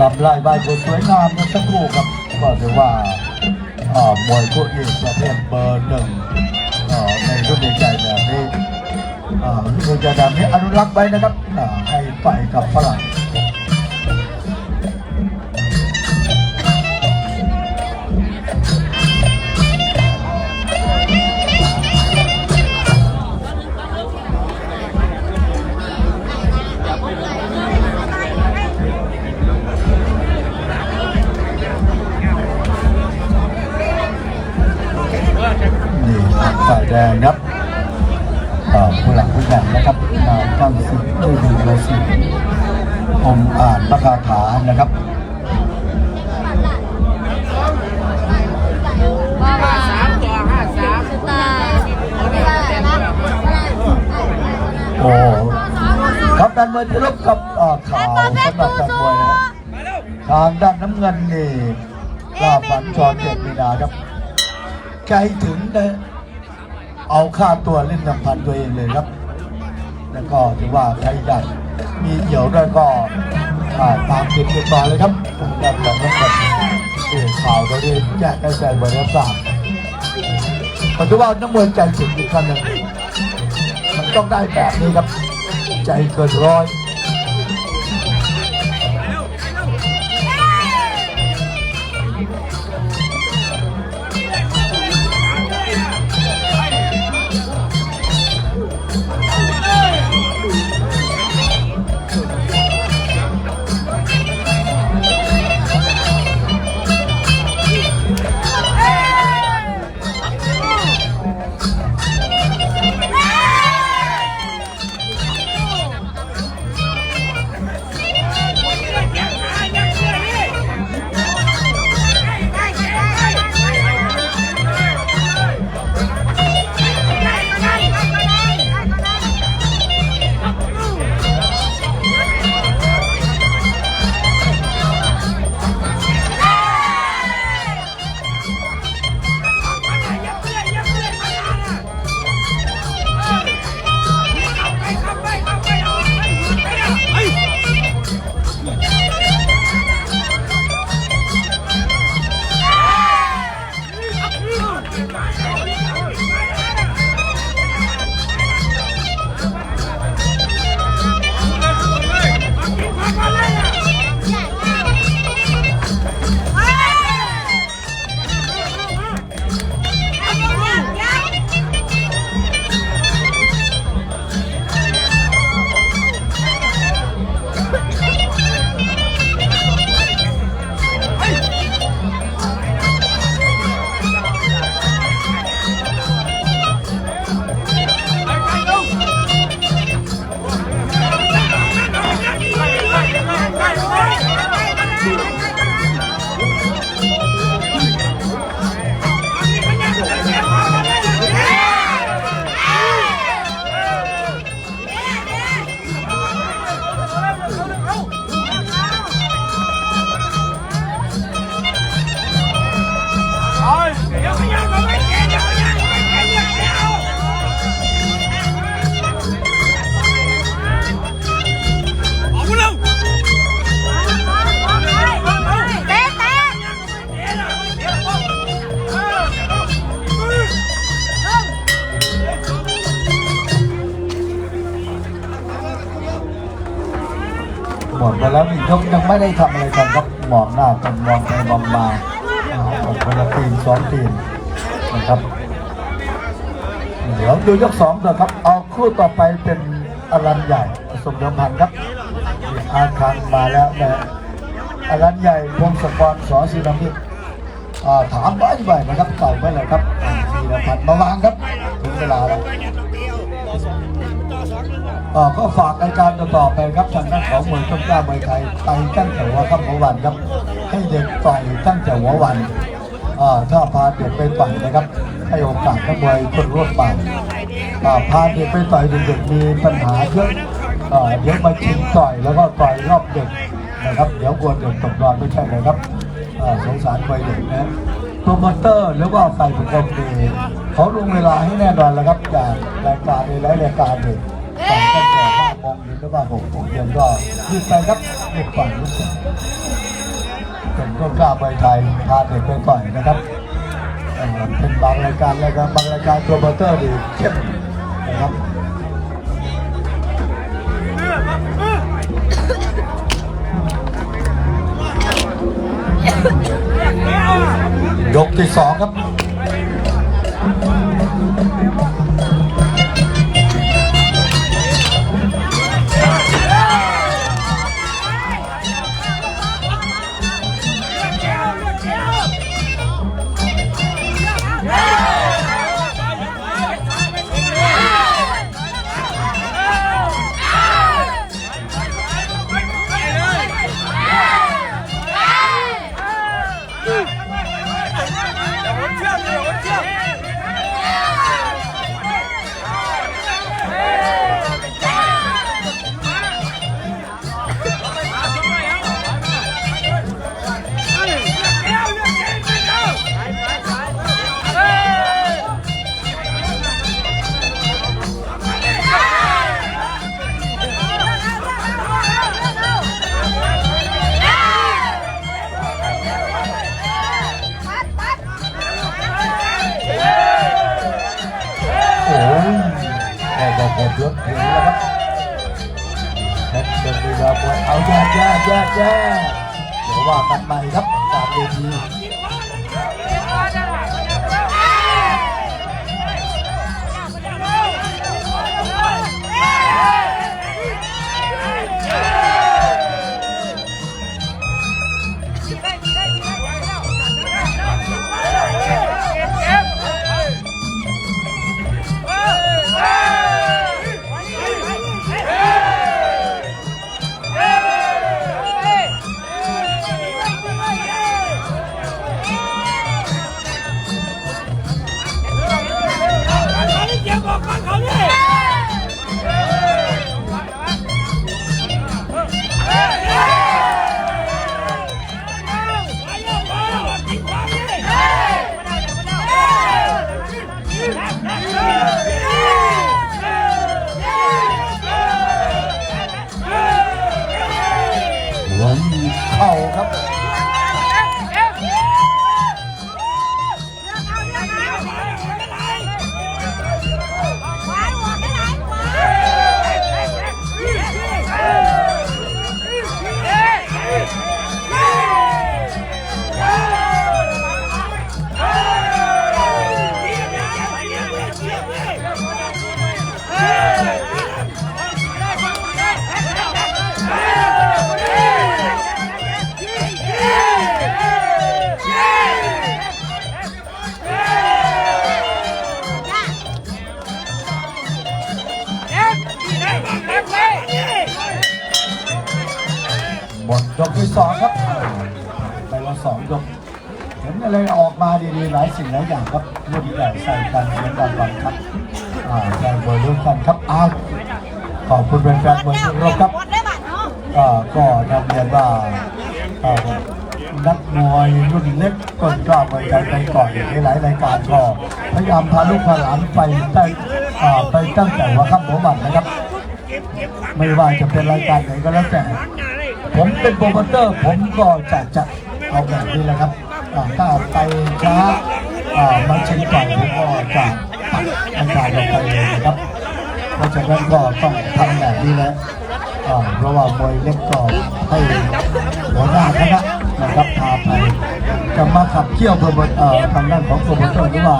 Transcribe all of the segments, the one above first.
ลำลายใบสวยงามเมื่อสักครู่ครับก็ถือว่าอ่ามวยคู่เอกประเภทเบอร์หนึ่งในรุ่นใหญ่แบบนี้อ่ารุ่นใหญ่แบบนี้อนุรักษ์ไว้นะครับให้ไปกับฝรั่ง ฝ่ายแดงครับเอ่อผู้หลักผู้ใหญ่นะครับนายตั้งสิทธิ์ด้วยดูโลสิทธิ์ผมอ่านพระคาถานะครับว่าว่าสามตัวห้าสามสไตล์ไม่ได้นะโอ้ครับการเมืองจะรบกับเอ่อข่าวสำหรับการมวยนะครับทางด้านน้ำเงินนี่ลาฝันจอเจ็ดมีนาครับใจถึงนะ เอาค่าตัวเล่นนำพันตัวเองเลยครับ แล้วก็ถือว่าใครใหญ่มีเหี่ยวด้วยก็อ่าตามติดติดต่อเลยครับทางด้านของน้ำเงินเข่าวตัวนี้แจ้งให้แฟนบอลรับทราบผมถือว่านักมวยใจถึงอีกครั้งหนึ่งมันต้องได้แบบนี้ครับ ใจเกินร้อย ไปแล้วนี่ยกยังไม่ได้ทำอะไรกันครับมองหน้ากันมองไปมองมาเอาคนละทีมสองทีมนะครับเดี๋ยวดูยกสองเถอะครับ เอาคู่ต่อไปเป็นอลันใหญ่สมเดิมพันครับนี่อาคังมาแล้วนะอลันใหญ่พงศกรสอศิลปิตอ่ถามไว้บ่อยนะครับเก่าไปเลยครับอ่าศิลพันธ์มาวางครับถึงเวลาแล้ว ก็ฝากรายการต่อไปครับทางด้านของมวยต้นกล้ามวยไทยไปตั้งแต่หัวค่ำหัววันครับ ให้เด็กต่อยตั้งแต่หัววันอ่าถ้าพาเด็กไปต่อยนะครับ ให้โอกาสนักมวยคนรุ่นใหม่อ่าพาเด็กไปต่อยเด็กๆมีปัญหาเยอะอ่าเดี๋ยวมาชิงต่อยแล้วก็ต่อยรอบเด็กนะครับ เดี๋ยวกลัวเด็กตกรอนไม่ใช่เลยครับสงสารมวยเด็กนะโปรโมเตอร์หรือว่าฝ่ายปกครองดีเขาลงเวลาให้แน่นอนแล้วครับจากรายการในหลายรายการเด็ก ต่อยตั้งแต่ห้าโมงเย็นหรือว่าหกโมเย็นก็รีบไปครับรีบต่อยรู้สึกเป็นต้นกล้าไปไทยพาเด็กไปต่อยนะครับเอ่อเป็นบางรายการรายการบางรายการโปรโมเตอร์ดีเข้มนะครับยกที่สองครับ เป็นเวลามวยเอาแย่แย่แย่แย่เดี๋ยวว่ากันใหม่ครับจากเวที เห็นอะไรออกมาดีๆหลายสิ่งหลายอย่างครับรุ่นใหญ่ใส่กันเสียงดังบังครับอ่าแฟนบอลร่วมกันครับอ้าวขอบคุณแฟนๆบอลทุกรบครับอ่าก็นำเรียนว่าอ่านักมวยรุ่นเล็กต้นกล้ามวยไทยไปก่อนในหลายรายการก็พยายามพาลูกพาหลานไปได้อ่าไปตั้งแต่หัวค่ำหัวบันนะครับ ไม่ว่าจะเป็นรายการไหนก็แล้วแต่ ผมเป็นโปรโมเตอร์ ผมก็จะจัดเอาแบบนี้แหละครับอ่า ถ้าไปช้าอ่ามาชิงก่อนผมก็จะตัดรายการออกไปเลยนะครับ เพราะฉะนั้นก็ต้องทำแบบนี้แหละเพราะว่ามวยเล็กก็ให้หัวหน้าคณะนะครับพาไปจะมาขับเคี่ยวโปรโมทเอ่อทางด้านของโปรโมเตอร์หรือว่า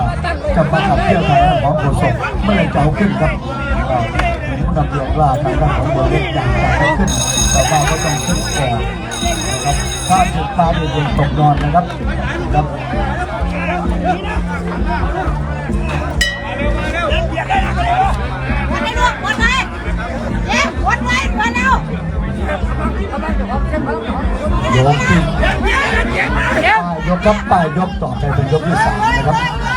จะมาขับเคี่ยวทางด้านของโฆษกเมื่อไรจะเอาขึ้นครับผมนำเรียนว่าทางด้านของบัวเล็กอยากจะให้ขึ้นแต่ว่าก็ต้องขึ้นก่อน ถ้าถูกตาเด็กๆตกนอนนะครับครับยกขึ้นยยกครับป้ายยกต่อไปเป็นยกที่สามนะครับ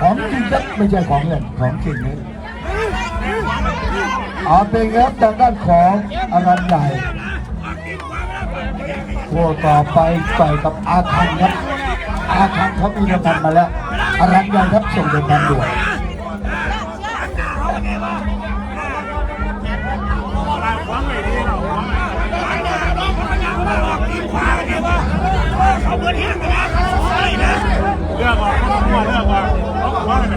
ของจริงครับไม่ใช่ของเล่นของจริงนี่เอาเป็นครับทางด้านของอารันใหญ่คู่ต่อไปต่อยกับอาคันครับอาคันเขามีรางวัลมาแล้วอารันใหญ่ครับส่งเดินทางด่วนเลือกกเลือกออกเลือกกเอนนักหัวมันนักเยี่ยมมากเลยเยี่ยมมากเลยโอ้ย วันวัน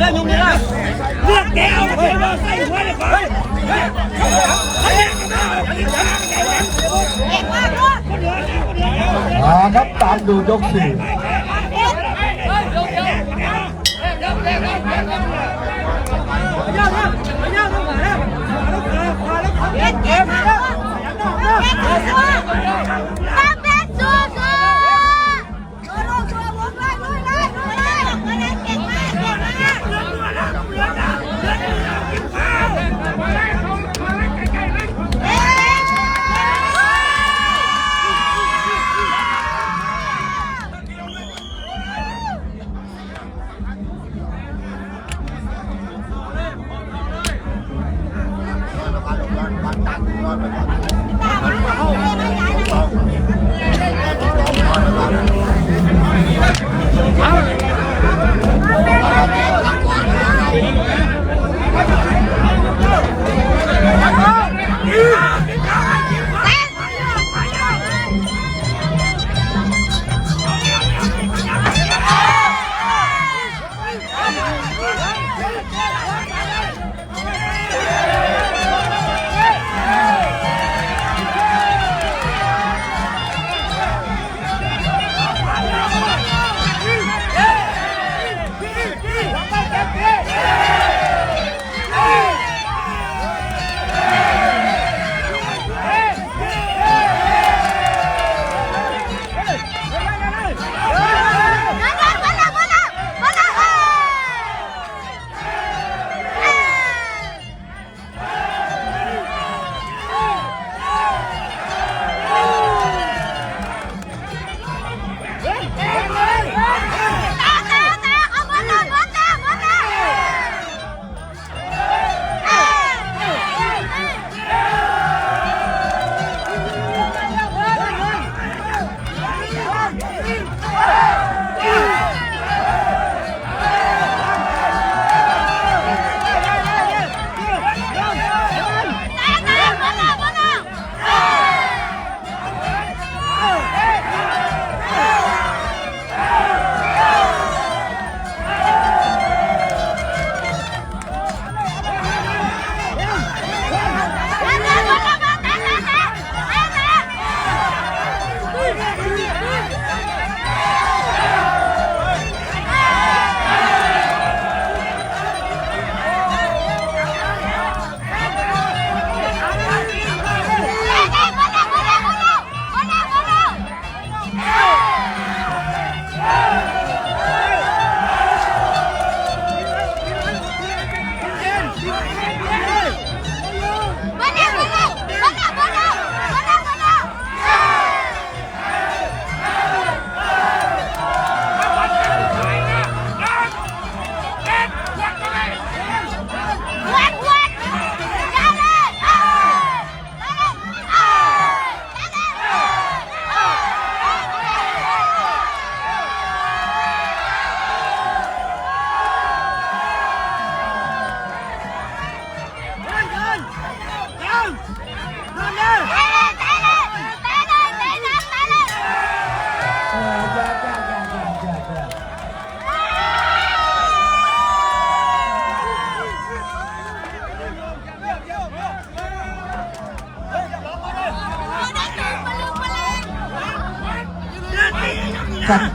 แล้วมาครับตามดูยกสี่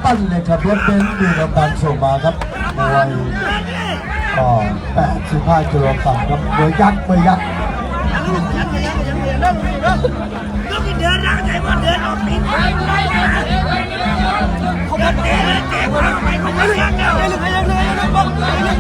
ปั้นเลยครับรถเบนซ์มีกำลังส่งมาครับมวยก็85กิโลกรัมครับมวยยักษ์มวยยักษ์นี่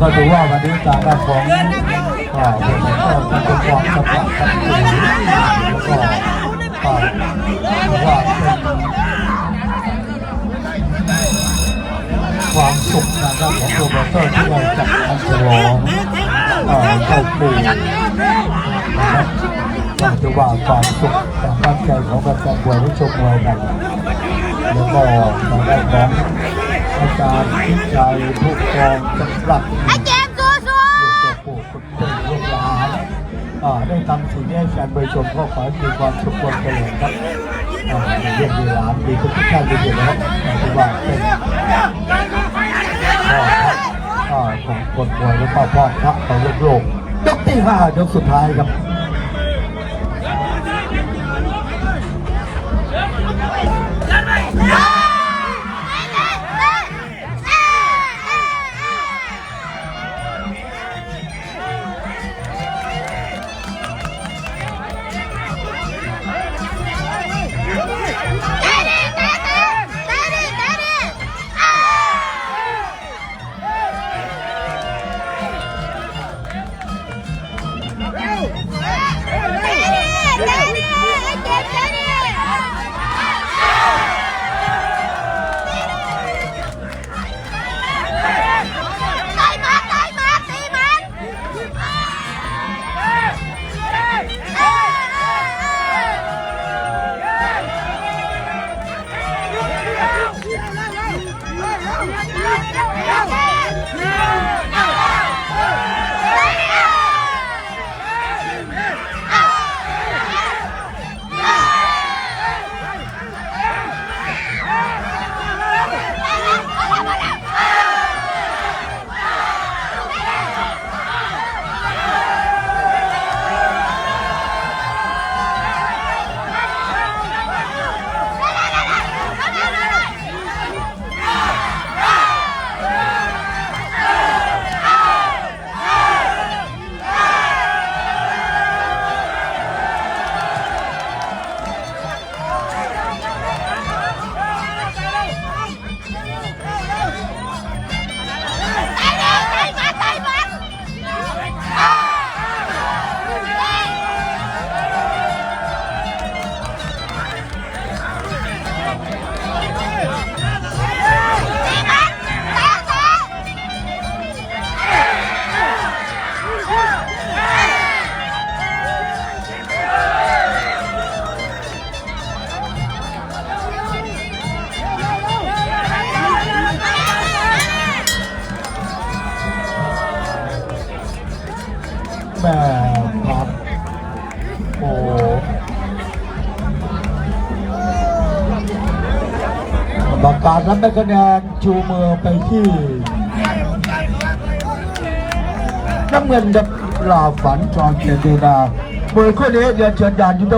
ก็ดูว่าวันนี้การรับของก็เป็นก็เป็นความสำคัญครับแล้วก็ก็ถือว่าเป็นความสุขนะครับของโปรโมเตอร์ที่เราจัดทำฉลองเอ่อเจ้าปู่นะครับก็ถือว่าความสุขความตั้งใจของการแฟนๆมวยที่ชมมวยกันแล้วก็ทางด้านของ อาจารย์พิชัยผู้กองสำหรับไอ้เกมสู้สู้ลูกตัวปู่คุณปู่ลูกหลานอ่าได้ทำสิ่งนี้ให้แฟนไปชมก็ขอให้มีความสุขความเจริญครับเยี่ยมดีหลานดีทุกท่านดีอยู่แล้วถือว่าเป็นพ่อครับอ่าของคนป่วยและพ่อพ่อพระของโลกโลกยกที่ห้ายกสุดท้ายครับ ประกาศรับได้คะแนนชูมือไปที่น้ำเงินกับลาฝันจอนเกียรตินาเบอร์ข้อนี้เดียนเชิญยานยุทธ